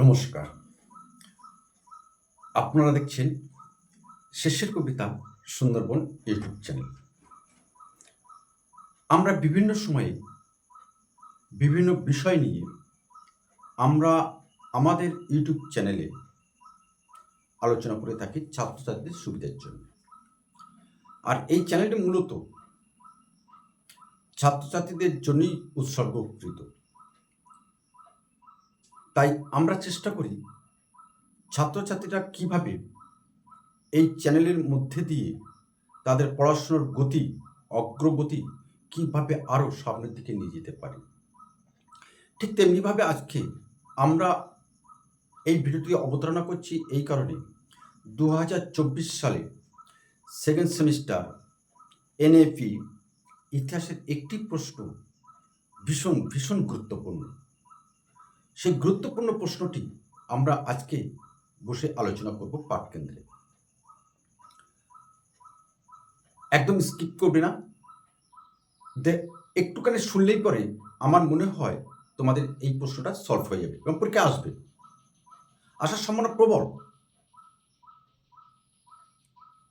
নমস্কার। আপনারা দেখছেন শেষের কবিতা সুন্দরবন ইউটিউব চ্যানেল। আমরা বিভিন্ন সময়ে বিভিন্ন বিষয় নিয়ে আমরা আমাদের ইউটিউব চ্যানেলে আলোচনা করে থাকি ছাত্রছাত্রীদের সুবিধার জন্য। আর এই চ্যানেলটি মূলত ছাত্রছাত্রীদের জন্যই উৎসর্গকৃত। তাই আমরা চেষ্টা করি ছাত্রছাত্রীরা কীভাবে এই চ্যানেলের মধ্যে দিয়ে তাদের পড়াশুনোর গতি, অগ্রগতি কীভাবে আরও সামনের দিকে নিয়ে যেতে পারে। ঠিক তেমনিভাবে আজকে আমরা এই ভিডিওটি অবতারণা করছি এই কারণে দু হাজার চব্বিশ সালে সেকেন্ড সেমিস্টার এনএপি ইতিহাসের একটি প্রশ্ন ভীষণ ভীষণ গুরুত্বপূর্ণ। সেই গুরুত্বপূর্ণ প্রশ্নটি আমরা আজকে বসে আলোচনা করব পাঠ কেন্দ্রে একদম স্কিপ করবে না। একটুখানি শুনলেই পরে আমার মনে হয় তোমাদের এই প্রশ্নটা সলভ হয়ে যাবে এবং পরীক্ষা আসবে। আসার সম্ভাবনা প্রবল।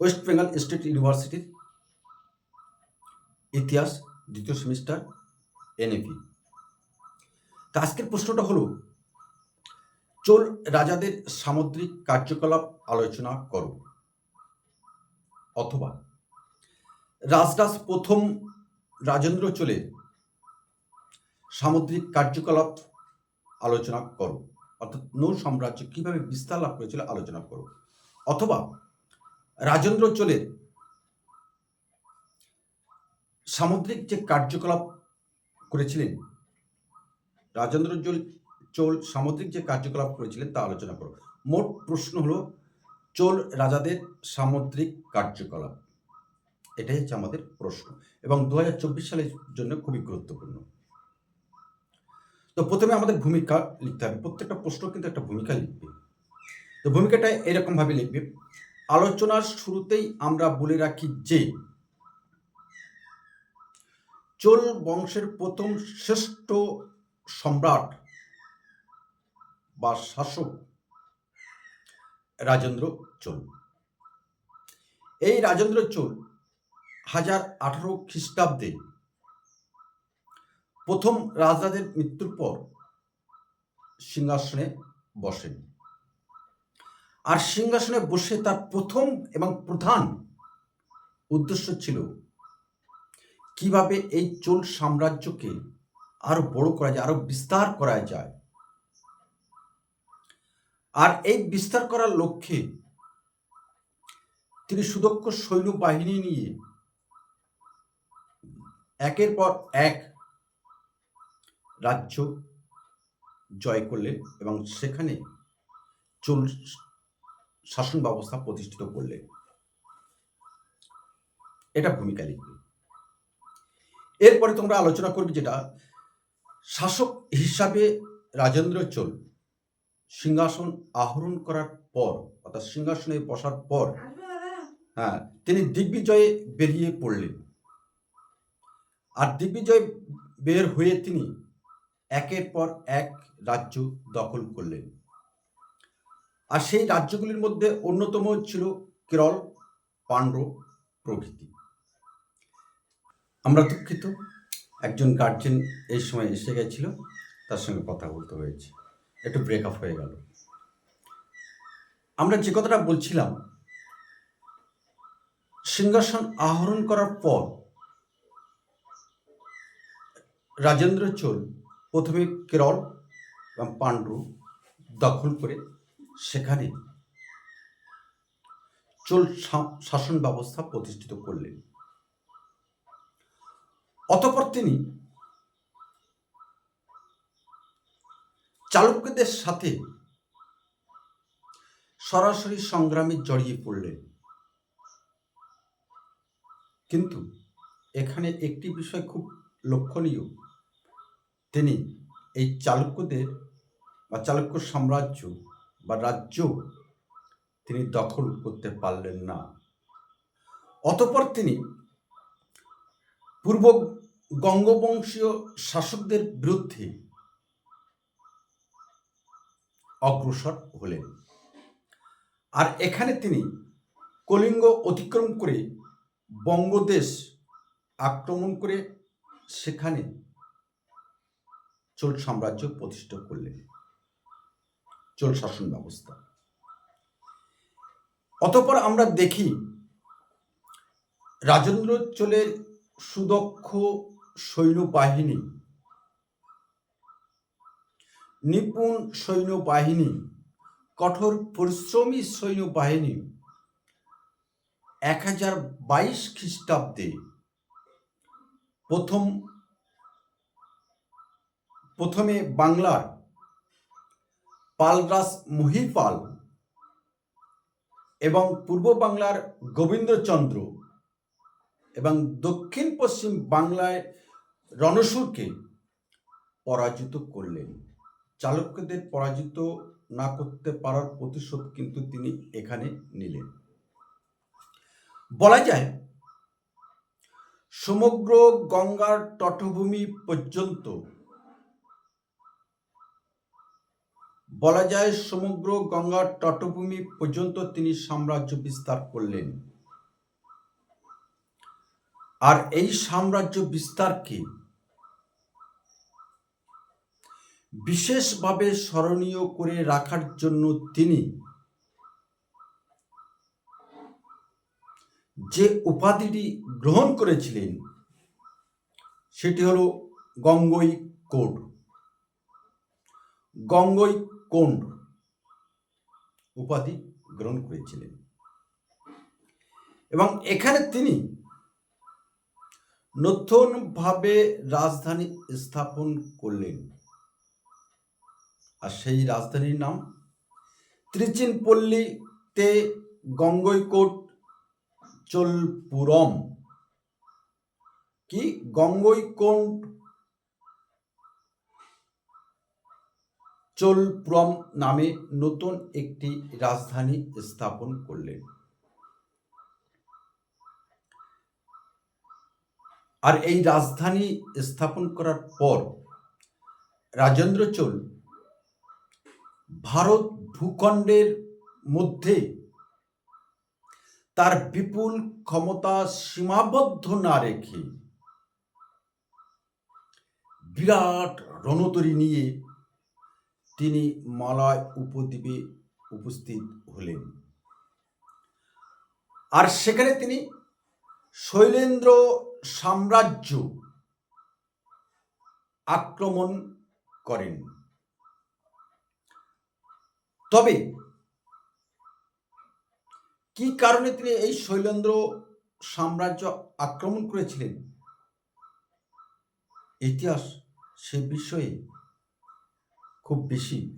ওয়েস্ট বেঙ্গল স্টেট ইউনিভার্সিটির ইতিহাস দ্বিতীয় সেমিস্টার এনএপি তা আজকের প্রশ্নটা হলো, চোল রাজাদের সামুদ্রিক কার্যকলাপ আলোচনা করো। অথবা, রাজরাজ প্রথম রাজেন্দ্র চলে সামুদ্রিক কার্যকলাপ আলোচনা করো। অর্থাৎ নৌ সাম্রাজ্য কীভাবে বিস্তার লাভ করেছিল আলোচনা করো। অথবা, রাজেন্দ্র চোলের সামুদ্রিক যে কার্যকলাপ করেছিলেন রাজেন্দ্র চোল চোল সামুদ্রিক যে কার্যকলাপ করেছিলেন তা আলোচনা করো। মোট প্রশ্ন হলো, চোল রাজাদের সামুদ্রিক কার্যকলাপ। এটাই হচ্ছে আমাদের প্রশ্ন এবং দু হাজার চব্বিশ সালের জন্য খুবই গুরুত্বপূর্ণ। তো প্রথমে আমাদের ভূমিকা লিখতে হবে। প্রত্যেকটা প্রশ্ন কিন্তু একটা ভূমিকা লিখবে। তো ভূমিকাটা এরকমভাবে লিখবে, আলোচনার শুরুতেই আমরা বলে রাখি যে, চোল বংশের প্রথম শ্রেষ্ঠ সম্রাট বা শাসক রাজেন্দ্র চোল। এই রাজেন্দ্র চোল হাজার আঠারো খ্রিস্টাব্দে প্রথম রাজাদের মৃত্যুর পর সিংহাসনে বসেন। আর সিংহাসনে বসে তার প্রথম এবং প্রধান উদ্দেশ্য ছিল কীভাবে এই চোল সাম্রাজ্যকে আরও বড় করা যায়, আরও বিস্তার করা যায়। আর এই বিস্তার করার লক্ষ্যে তিনি সুদক্ষ সৈন্য বাহিনী নিয়ে একের পর এক রাজ্য জয় করলেন এবং সেখানে চল শাসন ব্যবস্থা প্রতিষ্ঠিত করলেন। এটা ভূমিকা লিখবে। এরপরে তোমরা আলোচনা করবে যেটা শাসক হিসাবে রাজেন্দ্র চোল সিংহাসন আহরণ করার পর, অর্থাৎ সিংহাসনে বসার পর হ্যাঁ তিনি দিগ্বিজয়ে বেরিয়ে পড়লেন। আর দিগ্বিজয় বের হয়ে তিনি একের পর এক রাজ্য দখল করলেন। আর সেই রাজ্যগুলির মধ্যে অন্যতম ছিল কেরল পাণ্ড্র প্রভৃতি। আমরা দুঃখিত। একজন গার্জেন এই সময় এসে গেছিল, তার সঙ্গে কথা বলতে হয়েছে। একটু ব্রেকআপ হয়ে গেল। আমরা যে কথাটা বলছিলাম, সিংহাসন আহরণ করার পর রাজেন্দ্র চোল প্রথমে কেরল এবং পাণ্ডু দখল করে সেখানে চোল শাসন ব্যবস্থা প্রতিষ্ঠিত করলেন। অতপর তিনি চালুক্যদের সাথে সরাসরি সংগ্রামে জড়িয়ে পড়লেন। কিন্তু এখানে একটি বিষয় খুব লক্ষণীয়। তিনি এই চালুক্যদের বা চালুক্য সাম্রাজ্য বা রাজ্য তিনি দখল করতে পারলেন না। অতপর তিনি পূর্ব গঙ্গবংশীয় শাসকদের বিরুদ্ধে অগ্রসর হলেন। আর এখানে তিনি কলিঙ্গ অতিক্রম করে বঙ্গদেশ আক্রমণ করে সেখানে চোল সাম্রাজ্য প্রতিষ্ঠা করলেন। চোল শাসন ব্যবস্থা। অতপর আমরা দেখি রাজেন্দ্র চোলের সুদক্ষ সৈন্যবাহিনী। নিপুণ সৈন্যবাহিনী, কঠোর পরিশ্রমী সৈন্যবাহিনী, এক হাজার বাইশ খ্রিস্টাব্দে প্রথম, প্রথমে বাংলার পালরাস মহিপাল এবং পূর্ব বাংলার গোবিন্দচন্দ্র এবং দক্ষিণ পশ্চিম বাংলায় রণসুরকে পরাজিত করলেন। চালুক্যদের পরাজিত না করতে পারার প্রতিশোধ কিন্তু তিনি এখানে নিলেন। বলা যায়, সমগ্র গঙ্গার তটভূমি পর্যন্ত বলা যায়, সমগ্র গঙ্গার তটভূমি পর্যন্ত তিনি সাম্রাজ্য বিস্তার করলেন। আর এই সাম্রাজ্য বিস্তারকে বিশেষভাবে স্মরণীয় করে রাখার জন্য তিনি যে উপাধিটি গ্রহণ করেছিলেন, সেটি হলো গঙ্গই কোড গঙ্গই কোন্ড উপাধি গ্রহণ করেছিলেন। এবং এখানে তিনি নতুনভাবে রাজধানী স্থাপন করলেন। আর সেই রাজধানীর নাম ত্রিচিনপল্লীতে গঙ্গৈকোট চোলপুরম। কি? গঙ্গৈকোট চোলপুরম নামে নতুন একটি রাজধানী স্থাপন করলেন। আর এই রাজধানী স্থাপন করার পর রাজেন্দ্র চোল ভারত ভূখণ্ডের মধ্যে তার বিপুল ক্ষমতা সীমাবদ্ধ না রেখে বিরাট রণতরী নিয়ে তিনি মালয় উপদ্বীপে উপস্থিত হলেন। আর সেখানে তিনি শৈলেন্দ্র সাম্রাজ্য আক্রমণ করেন। তবে কি কারণে তিনি এই শৈলেন্দ্র সাম্রাজ্য আক্রমণ করেছিলেন? ইতিহাস সে বিষয়ে খুব বেশি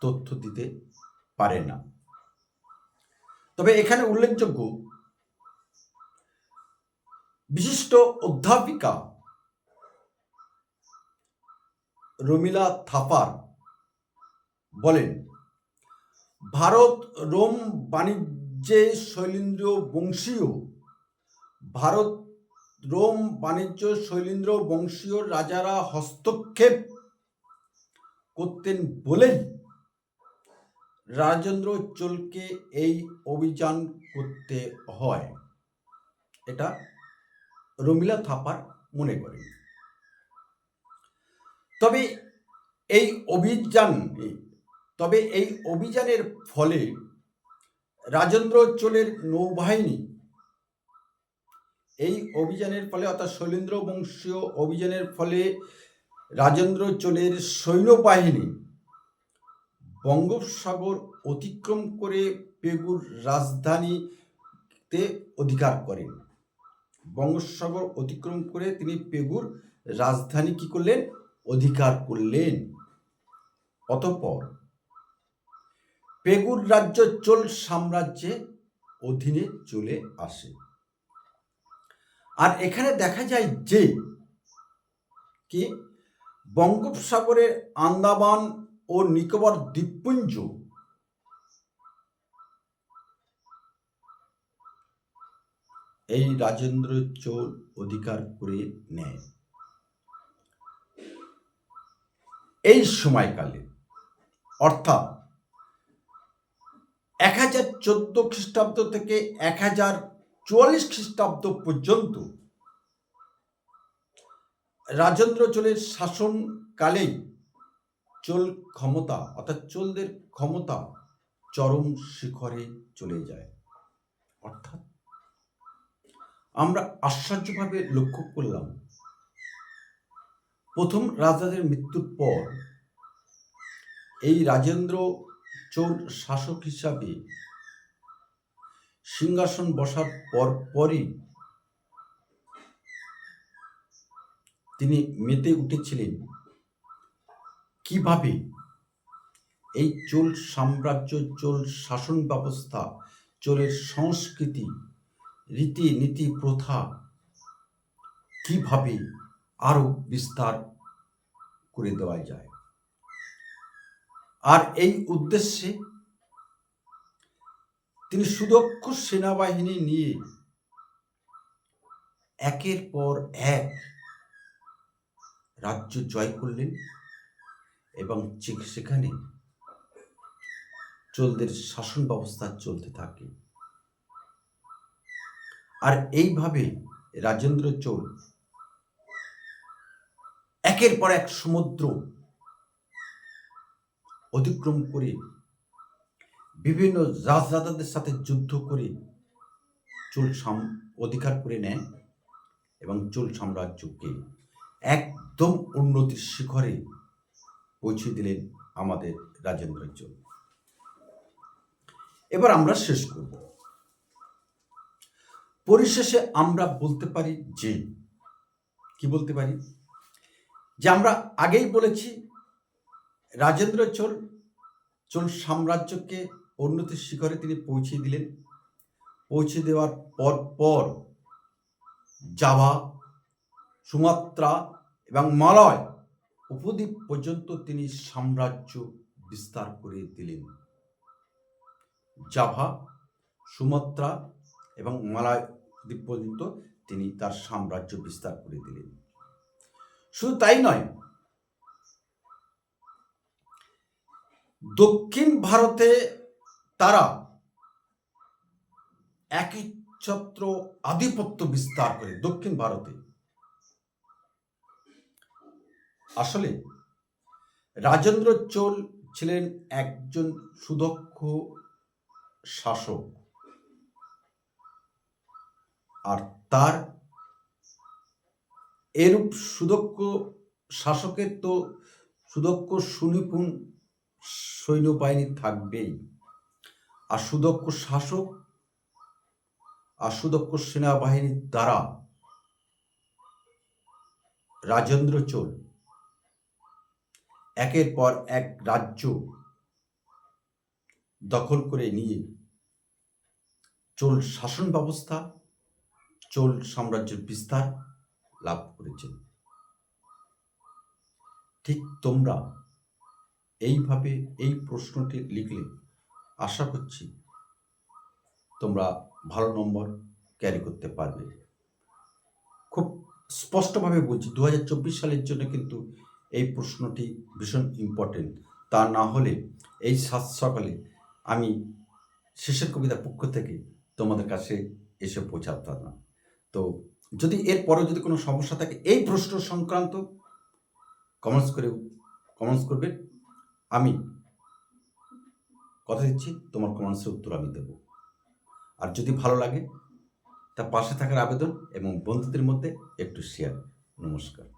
তথ্য দিতে পারে না। তবে এখানে উল্লেখযোগ্য, বিশিষ্ট অধ্যাপিকা রমিলা থাপার বলেন ভারত রোম বাণিজ্যে শৈলেন্দ্র বংশীয়। ভারত রোম বাণিজ্য শৈলেন্দ্র বংশীয় রাজারা হস্তক্ষেপ করতেন বলেই রাজেন্দ্র চোলকে এই অভিযান করতে হয়। এটা রমিলা থাপার মনে করেন। তবে এই অভিযান তবে এই অভিযানের ফলে রাজেন্দ্র চোলের নৌবাহিনী এই অভিযানের ফলে অর্থাৎ শৈলেন্দ্র বংশীয় অভিযানের ফলে রাজেন্দ্র চোলের সৈন্যবাহিনী বঙ্গোপসাগর অতিক্রম করে পেগুর রাজধানীতে অধিকার করেন। বঙ্গোপসাগর অতিক্রম করে তিনি পেগুর রাজধানী কি করলেন? অধিকার করলেন। অতঃপর পেগুর রাজ্য চোল সাম্রাজ্যে অধীনে চলে আসে। আর এখানে দেখা যায় যে, কি বঙ্গোপসাগরের আন্দামান ও নিকোবর দ্বীপপুঞ্জ এই রাজেন্দ্র চোল অধিকার করে নেয়। এই সময়কালে, অর্থাৎ এক হাজার চোদ্দ খ্রিস্টাব্দ থেকে এক হাজার চুয়াল্লিশ খ্রিস্টাব্দ পর্যন্ত রাজেন্দ্র চোলের শাসনকালেই চোল ক্ষমতা, অর্থাৎ চোলদের ক্ষমতা চরম শিখরে চলে যায়। অর্থাৎ আমরা আশ্চর্যভাবে লক্ষ্য করলাম, প্রথম রাজাদের মৃত্যুর পর এই রাজেন্দ্র চোল শাসক হিসাবে সিংহাসন বসার পর পরই তিনি মেতে উঠেছিলেন। কীভাবে? এই চোল সাম্রাজ্য, চোল শাসন ব্যবস্থা, চোলের সংস্কৃতি রীতি নীতি প্রথা কীভাবে আরও বিস্তার করে দেওয়া যায়? আর এই উদ্দেশ্যে তিনি সুদক্ষ সেনাবাহিনী নিয়ে একের পর এক রাজ্য জয় করলেন এবং সেখানে চোলদের শাসন ব্যবস্থা চলতে থাকে। আর এইভাবে রাজেন্দ্র চোল একের পর এক সমুদ্র অতিক্রম করে, বিভিন্ন রাজরাজাদের সাথে যুদ্ধ করে চোল সাম, অধিকার করে নেন এবং চোল সাম্রাজ্যকে একদম উন্নতির শিখরে পৌঁছে দিলেন আমাদের রাজেন্দ্র চোল। এবার আমরা শেষ করব। পরিশেষে আমরা বলতে পারি যে, কি বলতে পারি? যে আমরা আগেই বলেছি রাজেন্দ্র চোল চোল সাম্রাজ্যকে উন্নতির শিখরে তিনি পৌঁছে দিলেন। পৌঁছে দেওয়ার পর পর জাভা, সুমাত্রা এবং মালয় উপদ্বীপ পর্যন্ত তিনি সাম্রাজ্য বিস্তার করে দিলেন। জাভা, সুমাত্রা এবং মালয় দ্বীপ পর্যন্ত তিনি তার সাম্রাজ্য বিস্তার করে দিলেন। শুধু তাই নয় দক্ষিণ ভারতে তারা একই ছত্র আধিপত্য বিস্তার করে, দক্ষিণ ভারতে। আসলে রাজেন্দ্র চোল ছিলেন একজন সুদক্ষ শাসক। আর তার এরূপ সুদক্ষ শাসকের তো সুদক্ষ সুনিপুণ সৈন্যবাহিনী থাকবেই। আর সুদক্ষ শাসক আর সুদক্ষ সেনাবাহিনীর দ্বারা রাজেন্দ্র চোল একের পর এক রাজ্য দখল করে নিয়ে চোল শাসন ব্যবস্থা, চোল সাম্রাজ্যের বিস্তার লাভ করেছেন। ঠিক তোমরা এইভাবে এই প্রশ্নটি লিখলে আশা করছি তোমরা ভালো নম্বর ক্যারি করতে পারবে। খুব স্পষ্টভাবে বলছি দু হাজার চব্বিশ সালের জন্য কিন্তু এই প্রশ্নটি ভীষণ ইম্পর্টেন্ট তা না হলে এই সাত সকালে আমি শেষের কবিতার পক্ষ থেকে তোমাদের কাছে এসে পৌঁছাতাম। না তো যদি এর পরে যদি কোনো সমস্যা থাকে এই প্রশ্ন সংক্রান্ত কমেন্টস করে কমেন্টস করবে। আমি। কথা দিচ্ছি, তোমার কমেন্টসের উত্তর আমি দেব। আর যদি ভালো লাগে, তা পাশে থাকার আবেদন এবং বন্ধুদের মধ্যে একটু শেয়ার নমস্কার।